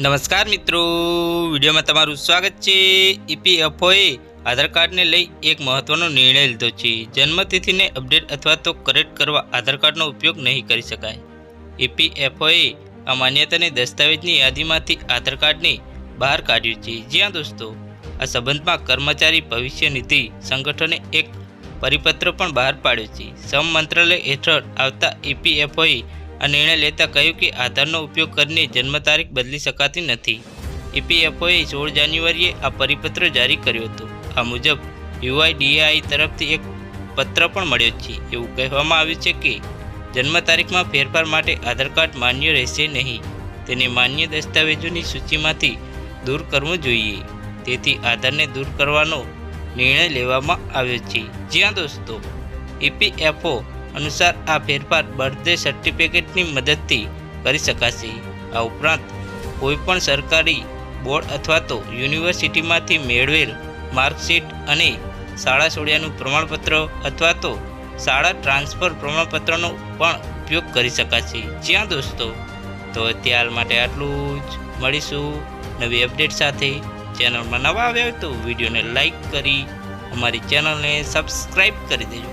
નમસ્કાર મિત્રો. વિડીયોમાં તમારું સ્વાગત છે. ઈપીએફઓએ આધાર કાર્ડને લઈ એક મહત્વનો નિર્ણય લીધો છે. જન્મતિથિને અપડેટ અથવા તો કરેક્ટ કરવા આધાર કાર્ડનો ઉપયોગ નહીં કરી શકાય. ઈપીએફઓએ આ માન્યતાની દસ્તાવેજની યાદીમાંથી આધાર કાર્ડને બહાર કાઢ્યું છે. જ્યાં દોસ્તો, આ સંબંધમાં કર્મચારી ભવિષ્ય નિધિ સંગઠને એક પરિપત્ર પણ બહાર પાડ્યો છે. શ્રમ મંત્રાલય હેઠળ આવતા ઈપીએફઓએ આ નિર્ણય લેતા કહ્યું કે આધારનો ઉપયોગ કરીને જન્મ તારીખ બદલી શકાતી નથી. ઈપીએફઓએ સોળ જાન્યુઆરીએ આ પરિપત્ર જારી કર્યો હતો. આ મુજબ, યુઆઈડીએઆઈ તરફથી એક પત્ર પણ મળ્યો છે. એવું કહેવામાં આવ્યું છે કે, જન્મ તારીખમાં ફેરફાર માટે આધાર કાર્ડ માન્ય રહેશે નહીં. તેને માન્ય દસ્તાવેજોની સૂચિમાંથી દૂર કરવું જોઈએ. તેથી આધારને દૂર કરવાનો નિર્ણય લેવામાં આવ્યો છે. જ્યાં દોસ્તો, ઈપીએફઓ અનુસાર આ ફેરફાર બર્થડે સર્ટિફિકેટની મદદથી કરી શકાશે. આ ઉપરાંત, કોઈપણ સરકારી બોર્ડ અથવા તો યુનિવર્સિટીમાંથી મેળવેલ માર્કશીટ અને શાળા છોડ્યાનું પ્રમાણપત્ર અથવા તો શાળા ટ્રાન્સફર પ્રમાણપત્રનો પણ ઉપયોગ કરી શકાશે. જ્યાં દોસ્તો, તો અત્યાર માટે આટલું જ. મળીશું નવી અપડેટ સાથે. ચેનલમાં નવા આવ્યા હોય તો વિડીયોને લાઈક કરી, અમારી ચેનલને સબસ્ક્રાઈબ કરી દેજો.